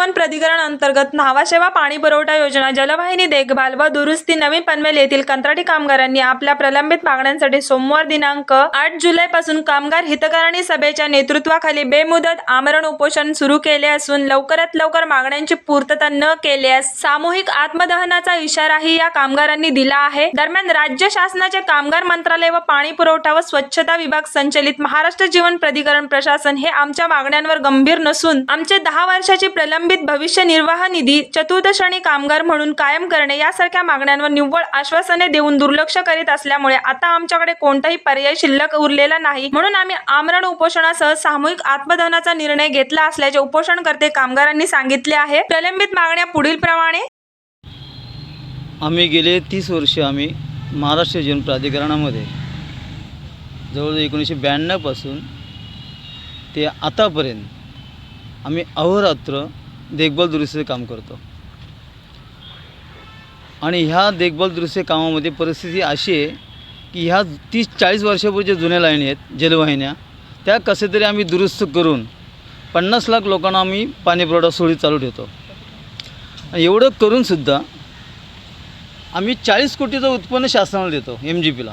अंतर्गत न्हावाशेवा पाणी पुरवठा योजना जलवाहिनी देखभाल व दुरुस्ती नवी पनवेल येथील कंत्राटी कामगारांनी आपल्या प्रलंबित मागण्यांसाठी सोमवार दिनांक आठ जुलैपासून कामगार हितकारणी सभेच्या नेतृत्वाखाली बेमुदत आमरण उपोषण सुरू केले असून लवकरात लवकर मागण्यांची पूर्तता न केल्यास सामूहिक आत्मदहनाचा इशाराही या कामगारांनी दिला आहे. दरम्यान राज्य शासनाचे कामगार मंत्रालय व पाणी पुरवठा व स्वच्छता विभाग संचलित महाराष्ट्र जीवन प्राधिकरण प्रशासन हे आमच्या मागण्यांवर गंभीर नसून आमचे दहा वर्षाची प्रलंबित भविष्य निर्वाह निधी चतुर्थश्रेणी कामगार म्हणून कायम करणे यासारख्या मागण्यांवर निव्वळ आश्वासने देऊन दुर्लक्ष करीत असल्यामुळे आता आमच्याकडे कोणताही पर्याय शिल्लक उरलेला नाही. म्हणून आम्ही आमरण उपोषणासह सामूहिक आत्मदहनाचा निर्णय घेतला असल्याचे उपोषणकर्ते कामगारांनी सांगितले आहे. प्रलंबित मागण्या पुढील प्रमाणे आम्ही गेले तीस वर्ष आम्ही महाराष्ट्र जीवन प्राधिकरणामध्ये. जवळजवळ एकोणीसशे ब्याण्णवपासून ते आतापर्यंत आम्ही अहोरात्र देखभाल दुरुस्तीचं काम करतो. आणि ह्या देखभाल दुरुस्ती कामामध्ये परिस्थिती अशी आहे की ह्या तीस चाळीस वर्षापूर्वीच्या जुन्या लाईनी आहेत जलवाहिन्या. त्या कसे तरी आम्ही दुरुस्त करून पन्नास लाख लोकांना आम्ही पाणीपुरवठा सोडी चालू ठेवतो. एवढं करूनसुद्धा आम्ही चाळीस कोटीचं उत्पन्न शासनाला देतो एम जी पीला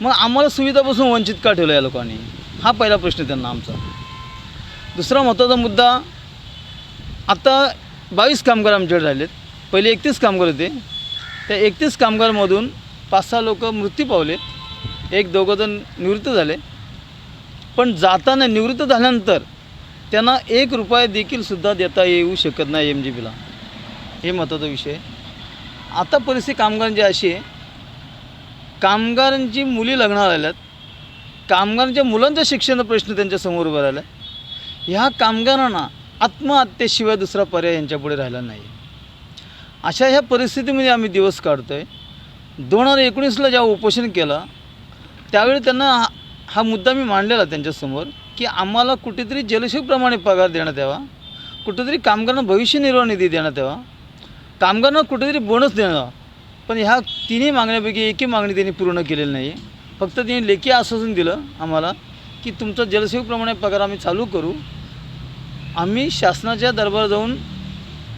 मग आम्हाला सुविधापासून वंचित का ठेवलं या लोकांनी? हा पहिला प्रश्न त्यांना आमचा. दुसरा महत्त्वाचा मुद्दा आता बावीस कामगार आमच्याकडे राहिलेत. पहिले एकतीस कामगार होते. त्या एकतीस कामगारमधून पाच सहा लोक मृत्यू पावलेत. एक दोघं जण निवृत्त झाले. पण जाताना निवृत्त झाल्यानंतर त्यांना एक रुपया देखील सुद्धा देता येऊ शकत नाही एम जी पीला हे महत्त्वाचा विषय आता परिस्थिती कामगारांची अशी आहे. कामगारांची मुली लग्नाला आल्यात. कामगारांच्या मुलांच्या शिक्षणाचा प्रश्न त्यांच्यासमोर उभा राहिला आहे ह्या कामगारांना आत्महत्येशिवाय दुसरा पर्याय यांच्यापुढे राहिला नाही. अशा ह्या परिस्थितीमध्ये आम्ही दिवस काढतो आहे दोन हजार एकोणीसला जेव्हा उपोषण केलं त्यावेळी त्यांना हा हा मुद्दा मी मांडलेला त्यांच्यासमोर की आम्हाला कुठेतरी जलशेकप्रमाणे पगार देण्यात यावा कुठेतरी कामगारांना भविष्य निर्वाह निधी देण्यात यावा कामगारांना कुठेतरी बोनस देणं पण ह्या तिन्ही मागण्यापैकी एकही मागणी त्यांनी पूर्ण केलेली नाही आहे फक्त त्यांनी लेखी आश्वासन दिलं आम्हाला की तुमचा जलसेवकप्रमाणे पगार आम्ही चालू करू आम्ही शासनाच्या दरबार जाऊन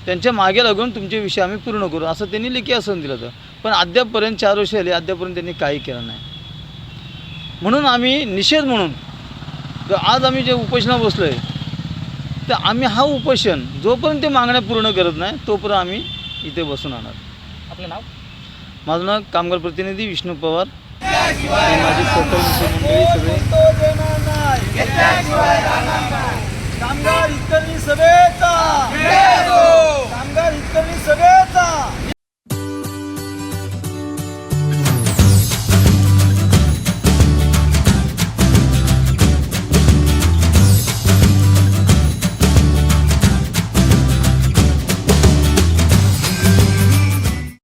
त्यांच्या मागे लागून तुमचे विषय आम्ही पूर्ण करू. असं त्यांनी लेखी आश्वासन दिलं होतं. पण अद्यापपर्यंत चार वर्ष आली अद्यापर्यंत त्यांनी काही केलं नाही. म्हणून आम्ही निषेध म्हणून तर आज आम्ही जे उपोषणा बसलो आहे तर आम्ही हा उपोषण जोपर्यंत ते मागण्या पूर्ण करत नाही तोपर्यंत आम्ही इथे बसून आणणार आपलं नाव? माझं नाव कामगार प्रतिनिधी विष्णू पवार. माझी